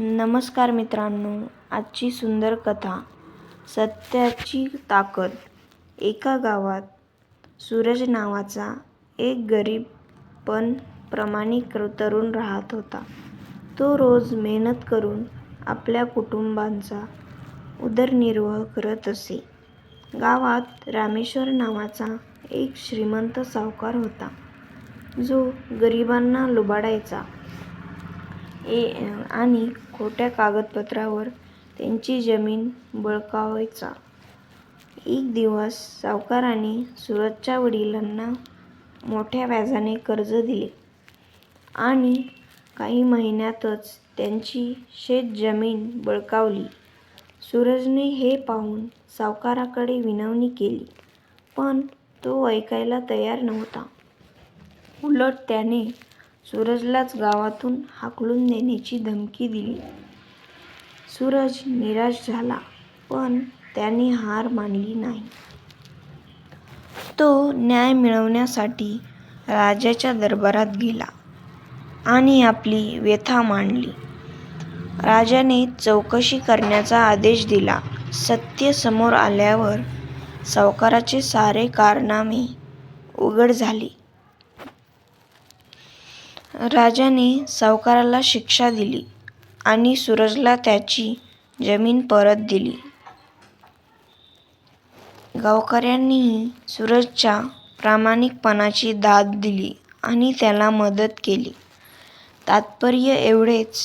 नमस्कार मित्रांनो आजची सुंदर कथा सत्याची ताकद एका गावात सूरज नावाचा एक गरीब पण प्रामाणिक तरुण राहत होता. तो रोज मेहनत करून आपल्या कुटुंबांचा उदरनिर्वाह करत असे. गावात रामेश्वर नावाचा एक श्रीमंत सावकार होता जो गरिबांना लुबाडायचा ए आणि खोट्या कागदपत्रांवर त्यांची जमीन बळकावायचा. एक दिवस सावकाराने सूरजच्या वडिलांना मोठ्या व्याजाने कर्ज दिले आणि काही महिन्यातच त्यांची शेतजमीन बळकावली. सूरजने हे पाहून सावकाराकडे विनवणी केली पण तो ऐकायला तयार नव्हता. उलट त्याने सूरजलाच गावातून हाकलून देण्याची धमकी दिली. सूरज निराश झाला पण त्याने हार मानली नाही. तो न्याय मिळवण्यासाठी राजाच्या दरबारात गेला आणि आपली व्यथा मांडली. राजाने चौकशी करण्याचा आदेश दिला. सत्य समोर आल्यावर सावकाराचे सारे कारनामे उघड झाले. राजाने सावकाराला शिक्षा दिली आणि सूरजला त्याची जमीन परत दिली. गावकऱ्यांनीही सूरजच्या प्रामाणिकपणाची दाद दिली आणि त्याला मदत केली. तात्पर्य एवढेच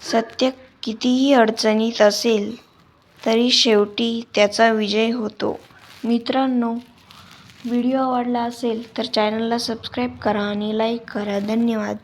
सत्य कितीही अडचणीत असेल तरी शेवटी त्याचा विजय होतो. मित्रांनो व्हिडिओ आवडला असेल तर चॅनलला सबस्क्राईब करा आणि लाईक करा. धन्यवाद.